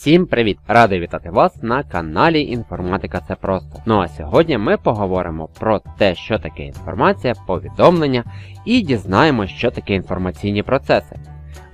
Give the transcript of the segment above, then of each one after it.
Всім привіт! Радий вітати вас на каналі Інформатика Це Просто. Ну а сьогодні ми поговоримо про те, що таке інформація, повідомлення і дізнаємося, що таке інформаційні процеси.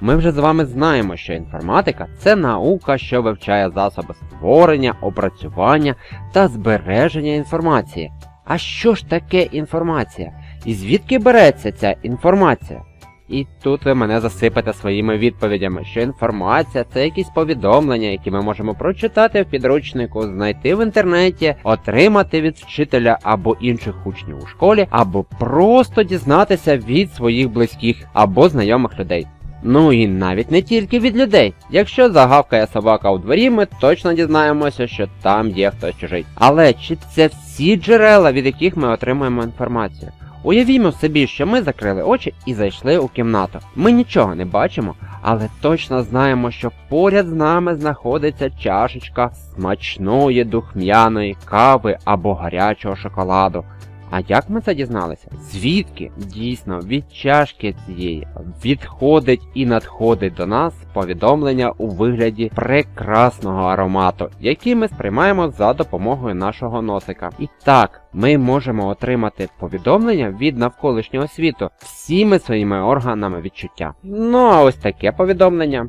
Ми вже з вами знаємо, що інформатика це наука, що вивчає засоби створення, опрацювання та збереження інформації. А що ж таке інформація? І звідки береться ця інформація? І тут ви мене засипете своїми відповідями, що інформація це якісь повідомлення, які ми можемо прочитати в підручнику, знайти в інтернеті, отримати від вчителя або інших учнів у школі, або просто дізнатися від своїх близьких або знайомих людей. Ну і навіть не тільки від людей. Якщо загавкає собака у дворі, ми точно дізнаємося, що там є хтось чужий. Але чи це всі джерела, від яких ми отримуємо інформацію? Уявімо собі, що ми закрили очі і зайшли у кімнату. Ми нічого не бачимо, але точно знаємо, що поряд з нами знаходиться чашечка смачної духмяної кави або гарячого шоколаду. А як ми це дізналися? Звідки? Дійсно, від чашки цієї відходить і надходить до нас повідомлення у вигляді прекрасного аромату, який ми сприймаємо за допомогою нашого носика. І так, ми можемо отримати повідомлення від навколишнього світу всіми своїми органами відчуття. Ну а ось таке повідомлення.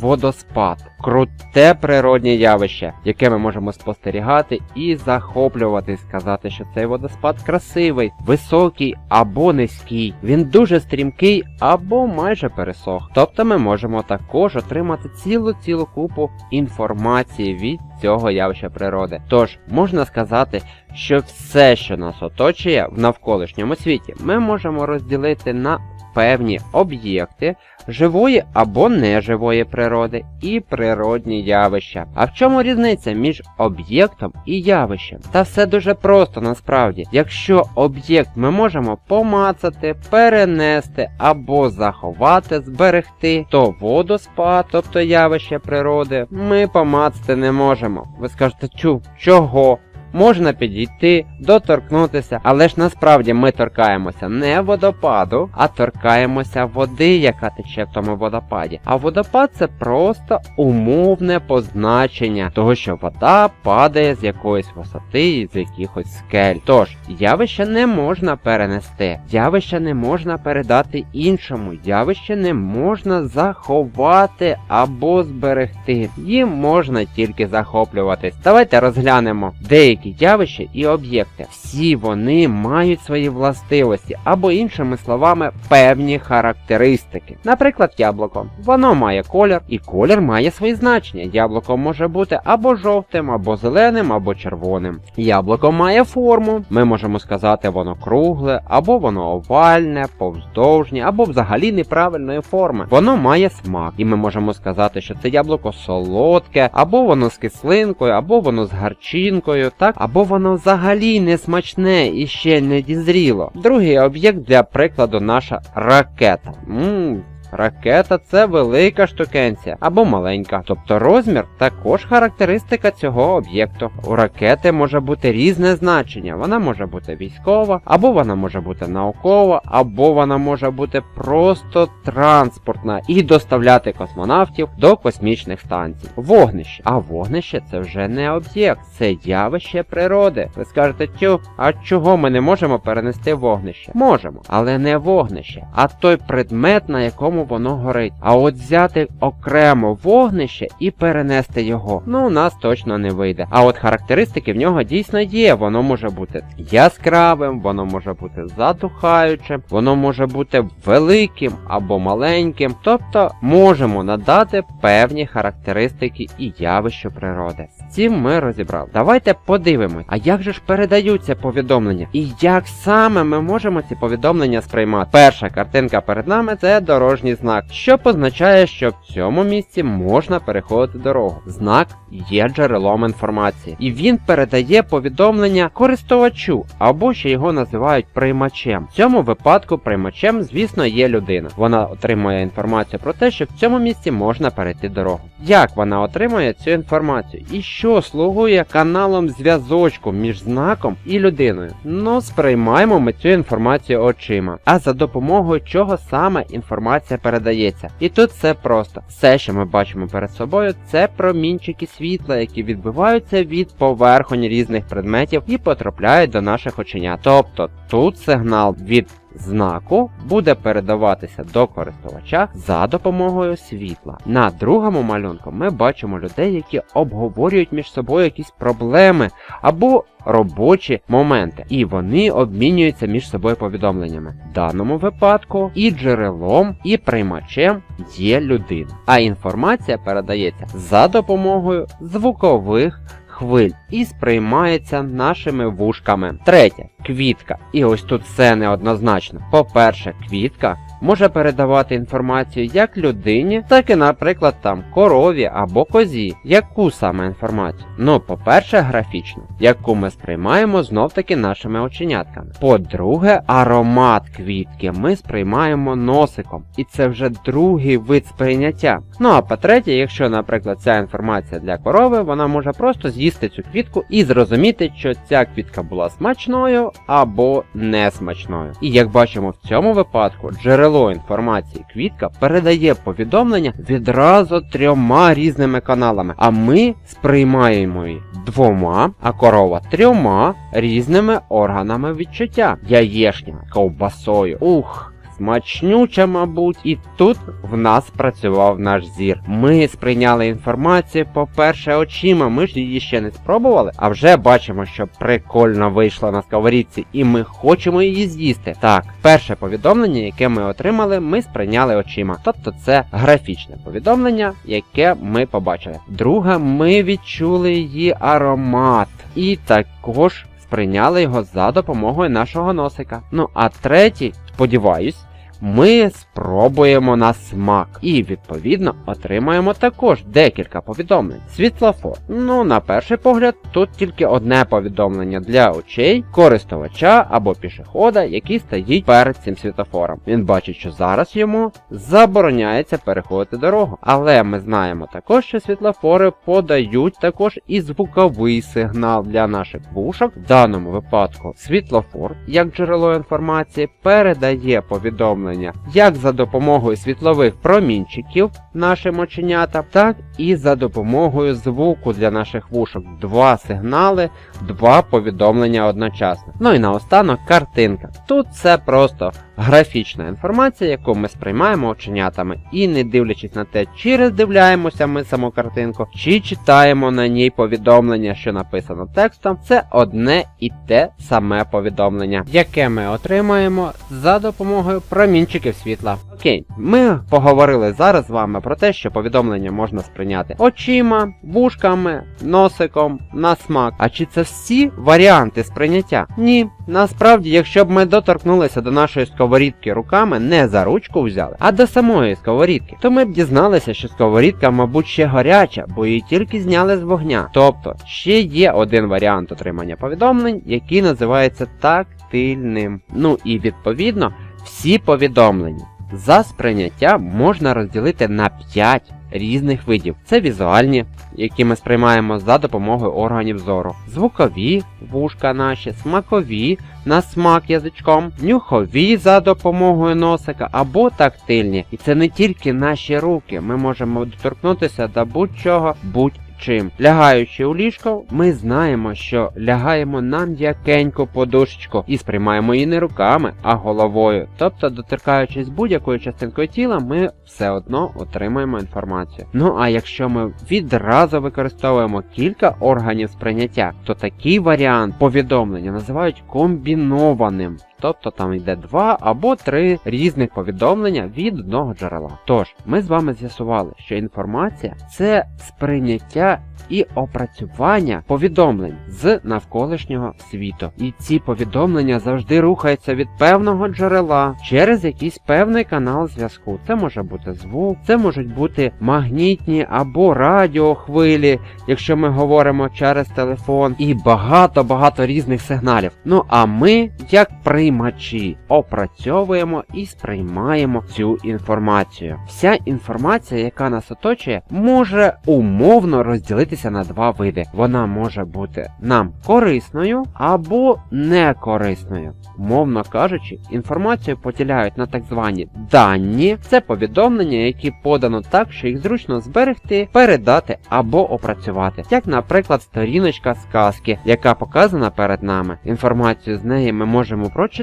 Водоспад круте природнє явище, яке ми можемо спостерігати і захоплюватись, сказати, що цей водоспад красивий, високий або низький. Він дуже стрімкий або майже пересох. Тобто ми можемо також отримати цілу цілу купу інформації від цього явища природи. Тож можна сказати, що все, що нас оточує в навколишньому світі, ми можемо розділити на певні об'єкти живої або неживої природи і природні явища. А в чому різниця між об'єктом і явищем? Та все дуже просто насправді. Якщо об'єкт ми можемо помацати, перенести або заховати, зберегти, то водоспад, тобто явище природи, ми помацати не можемо. Ви скажете, чу, чого? Можна підійти, доторкнутися, але ж насправді ми торкаємося не водопаду, а торкаємося води, яка тече в тому водопаді. А водопад це просто умовне позначення того, що вода падає з якоїсь висоти і з якихось скель. Тож, явище не можна перенести, явище не можна передати іншому, явище не можна заховати або зберегти. Їм можна тільки захоплюватись. Давайте розглянемо деякі явища і об'єкти. Всі вони мають свої властивості, або іншими словами, певні характеристики. Наприклад, яблуко. Воно має колір, і колір має свої значення. Яблуко може бути або жовтим, або зеленим, або червоним. Яблуко має форму. Ми можемо сказати, воно кругле, або воно овальне, повздовжнє, або взагалі неправильної форми. Воно має смак, і ми можемо сказати, що це яблуко солодке, або воно з кислинкою, або воно з гарчинкою, так, або воно взагалі не смачне і ще не дізріло. Другий об'єкт для прикладу наша ракета. Ммм, Ракета це велика штукенція або маленька, тобто розмір також характеристика цього об'єкту. У ракети може бути різне значення. Вона може бути військова, або вона може бути наукова, або вона може бути просто транспортна і доставляти космонавтів до космічних станцій. Вогнище. А вогнище це вже не об'єкт, це явище природи. Ви скажете, тю, а чого ми не можемо перенести вогнище? Можемо, але не вогнище, а той предмет, на якому воно горить. А от взяти окремо вогнище і перенести його, ну у нас точно не вийде. А от характеристики в нього дійсно є. Воно може бути яскравим, воно може бути задухаючим, воно може бути великим або маленьким. Тобто можемо надати певні характеристики і явищу природи. З цим ми розібрали. Давайте подивимось, а як же ж передаються повідомлення? І як саме ми можемо ці повідомлення сприймати? Перша картинка перед нами це дорожній знак, що позначає, що в цьому місці можна переходити дорогу. Знак є джерелом інформації, і він передає повідомлення користувачу, або ще його називають приймачем. В цьому випадку приймачем, звісно, є людина. Вона отримує інформацію про те, що в цьому місці можна перейти дорогу. Як вона отримує цю інформацію? І що слугує каналом зв'язочку між знаком і людиною? Ну, сприймаємо ми цю інформацію очима. А за допомогою чого саме інформація передається. І тут все просто. Все, що ми бачимо перед собою, це промінчики світла, які відбиваються від поверхонь різних предметів і потрапляють до наших оченят. Тобто тут сигнал від знаку буде передаватися до користувача за допомогою світла. На другому малюнку ми бачимо людей, які обговорюють між собою якісь проблеми або робочі моменти, і вони обмінюються між собою повідомленнями. В даному випадку і джерелом, і приймачем є людина, а інформація передається за допомогою звукових хвиль і сприймається нашими вушками. Третє квітка. І ось тут все неоднозначно. По-перше, квітка може передавати інформацію як людині, так і, наприклад, там корові або козі. Яку саме інформацію? Ну, по-перше, графічну, яку ми сприймаємо знов-таки нашими оченятками. По-друге, аромат квітки ми сприймаємо носиком, і це вже другий вид сприйняття. Ну а по-третє, якщо, наприклад, ця інформація для корови, вона може просто з'їсти цю квітку і зрозуміти, що ця квітка була смачною або несмачною. І як бачимо в цьому випадку, джерело інформації квітка передає повідомлення відразу трьома різними каналами, а ми сприймаємо її двома, а корова трьома різними органами відчуття. Яєшня ковбасою. Ух! Смачнюча, мабуть, і тут в нас працював наш зір. Ми сприйняли інформацію, по-перше, очима. Ми ж її ще не спробували, а вже бачимо, що прикольно вийшло на сковорідці, і ми хочемо її з'їсти. Так, перше повідомлення, яке ми отримали, ми сприйняли очима. Тобто це графічне повідомлення, яке ми побачили. Друге, ми відчули її аромат. І також сприйняли його за допомогою нашого носика. Ну а третій, сподіваюсь, ми спробуємо на смак і, відповідно, отримаємо також декілька повідомлень. Світлофор. Ну, на перший погляд, тут тільки одне повідомлення для очей користувача або пішохода, який стоїть перед цим світлофором. Він бачить, що зараз йому забороняється переходити дорогу. Але ми знаємо також, що світлофори подають також і звуковий сигнал для наших вушок. В даному випадку світлофор, як джерело інформації, передає повідомлення як за допомогою світлових промінчиків нашим оченятам, так і за допомогою звуку для наших вушок. Два сигнали, два повідомлення одночасно. Ну і наостанок картинка. Тут це просто графічна інформація, яку ми сприймаємо оченятами, і не дивлячись на те, чи роздивляємося ми саму картинку, чи читаємо на ній повідомлення, що написано текстом, це одне і те саме повідомлення, яке ми отримаємо за допомогою промінчиків світла. Окей, ми поговорили зараз з вами про те, що повідомлення можна сприйняти очима, вушками, носиком, на смак. А чи це всі варіанти сприйняття? Ні. Насправді, якщо б ми доторкнулися до нашої сковорідки руками, не за ручку взяли, а до самої сковорідки, то ми б дізналися, що сковорідка, мабуть, ще гаряча, бо її тільки зняли з вогня. Тобто, ще є один варіант отримання повідомлень, який називається тактильним. Ну і відповідно, всі повідомлення. За сприйняття можна розділити на 5 різних видів. Це візуальні, які ми сприймаємо за допомогою органів зору, звукові вушка наші, смакові на смак язичком, нюхові за допомогою носика або тактильні. І це не тільки наші руки, ми можемо доторкнутися до будь-чого, будь чим. Лягаючи у ліжко, ми знаємо, що лягаємо на м'якеньку подушечку і сприймаємо її не руками, а головою. Тобто, доторкаючись будь-якою частинкою тіла, ми все одно отримаємо інформацію. Ну а якщо ми відразу використовуємо кілька органів сприйняття, то такий варіант повідомлення називають комбінованим. Тобто там йде два або три різних повідомлення від одного джерела. Тож, ми з вами з'ясували, що інформація це сприйняття і опрацювання повідомлень з навколишнього світу. І ці повідомлення завжди рухаються від певного джерела через якийсь певний канал зв'язку. Це може бути звук, це можуть бути магнітні або радіохвилі, якщо ми говоримо через телефон, і багато-багато різних сигналів. Ну а ми, як приймачі, опрацьовуємо і сприймаємо цю інформацію. Вся інформація, яка нас оточує, може умовно розділитися на два види. Вона може бути нам корисною або не корисною. Мовно кажучи, інформацію поділяють на так звані дані, це повідомлення, які подано так, що їх зручно зберегти, передати або опрацювати. Як, наприклад, сторіночка сказки, яка показана перед нами. Інформацію з неї ми можемо прочитати,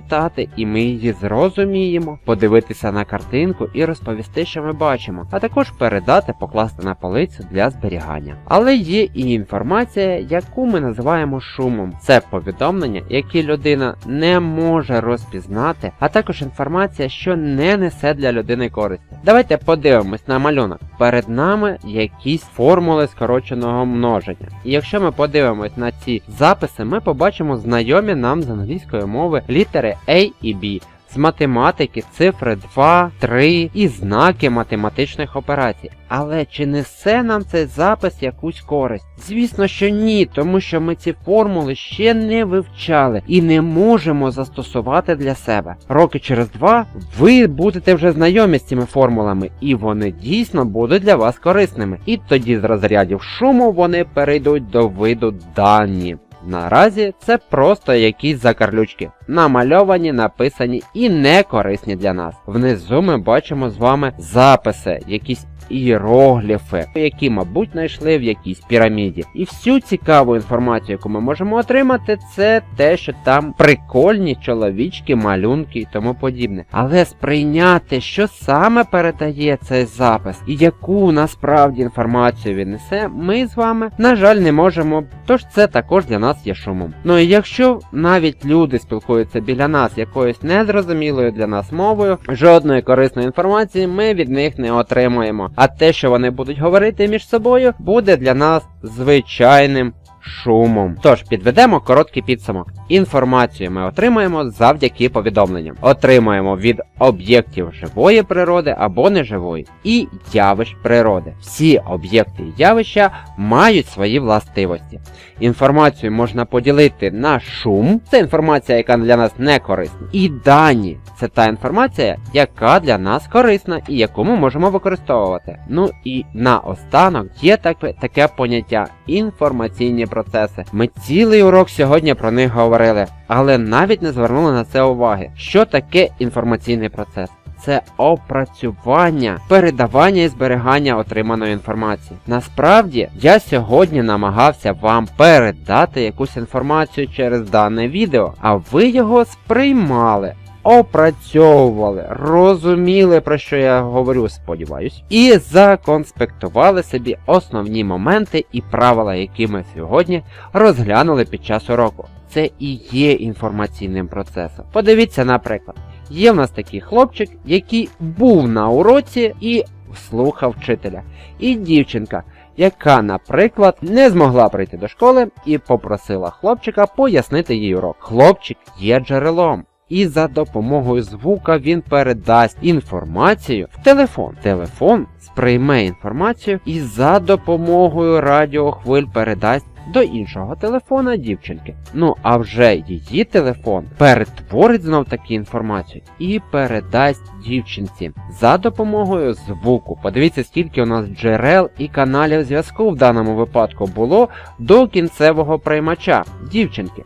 і ми її зрозуміємо, подивитися на картинку і розповісти, що ми бачимо, а також передати, покласти на полицю для зберігання. Але є і інформація, яку ми називаємо шумом. Це повідомлення, які людина не може розпізнати, а також інформація, що не несе для людини користі. Давайте подивимось на малюнок. Перед нами якісь формули скороченого множення. І якщо ми подивимось на ці записи, ми побачимо знайомі нам з англійської мови літери A і B. З математики цифри 2, 3 і знаки математичних операцій. Але чи несе нам цей запис якусь користь? Звісно, що ні, тому що ми ці формули ще не вивчали і не можемо застосувати для себе. Роки через два ви будете вже знайомі з цими формулами, і вони дійсно будуть для вас корисними. І тоді з розрядів шуму вони перейдуть до виду дані. Наразі це просто якісь закарлючки, намальовані, написані і не корисні для нас. Внизу ми бачимо з вами записи, якісь іерогліфи, які, мабуть, знайшли в якійсь піраміді. І всю цікаву інформацію, яку ми можемо отримати, це те, що там прикольні чоловічки, малюнки і тому подібне. Але сприйняти, що саме передає цей запис і яку насправді інформацію він несе, ми з вами, на жаль, не можемо. Тож це також для нас є шумом. Ну і якщо навіть люди спілкуються біля нас якоюсь незрозумілою для нас мовою, жодної корисної інформації ми від них не отримуємо. А те, що вони будуть говорити між собою, буде для нас звичайним шумом. Тож підведемо короткий підсумок. Інформацію ми отримуємо завдяки повідомленням. Отримуємо від об'єктів живої природи або неживої і явищ природи. Всі об'єкти і явища мають свої властивості. Інформацію можна поділити на шум, це інформація, яка для нас не корисна, і дані це та інформація, яка для нас корисна і яку ми можемо використовувати. Ну і наостанок є таке, таке поняття інформаційні процеси. Ми цілий урок сьогодні про них говорили, але навіть не звернули на це уваги. Що таке інформаційний процес? Це опрацювання, передавання і зберігання отриманої інформації. Насправді, я сьогодні намагався вам передати якусь інформацію через дане відео, а ви його сприймали. Опрацьовували, розуміли, про що я говорю, сподіваюсь, і законспектували собі основні моменти і правила, які ми сьогодні розглянули під час уроку. Це і є інформаційним процесом. Подивіться, наприклад, є в нас такий хлопчик, який був на уроці і слухав вчителя. І дівчинка, яка, наприклад, не змогла прийти до школи і попросила хлопчика пояснити їй урок. Хлопчик є джерелом. І за допомогою звука він передасть інформацію в телефон. Телефон сприйме інформацію і за допомогою радіохвиль передасть до іншого телефона дівчинки. Ну а вже її телефон перетворить знов таки інформацію і передасть дівчинці за допомогою звуку. Подивіться, скільки у нас джерел і каналів зв'язку в даному випадку було до кінцевого приймача дівчинки.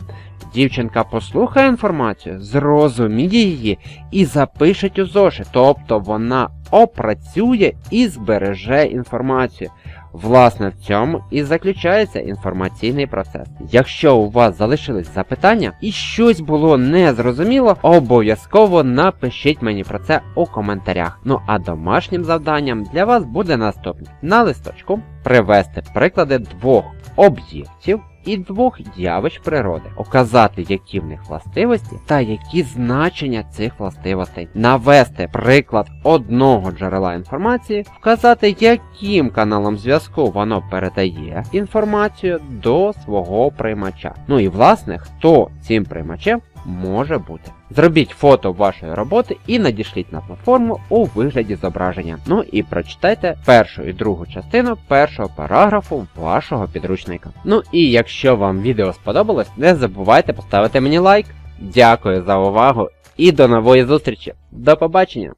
Дівчинка послухає інформацію, зрозуміє її і запишеть у зошит, тобто вона опрацює і збереже інформацію. Власне, в цьому і заключається інформаційний процес. Якщо у вас залишились запитання і щось було незрозуміло, обов'язково напишіть мені про це у коментарях. Ну а домашнім завданням для вас буде наступне: на листочку привести приклади двох об'єктів. І двох явищ природи, указати, які в них властивості та які значення цих властивостей, навести приклад одного джерела інформації, вказати, яким каналом зв'язку воно передає інформацію до свого приймача. Ну і власне, хто цим приймачем може бути. Зробіть фото вашої роботи і надішліть на платформу у вигляді зображення. Ну і прочитайте першу і другу частину першого параграфу вашого підручника. Ну і якщо вам відео сподобалось, не забувайте поставити мені лайк. Дякую за увагу і до нової зустрічі. До побачення!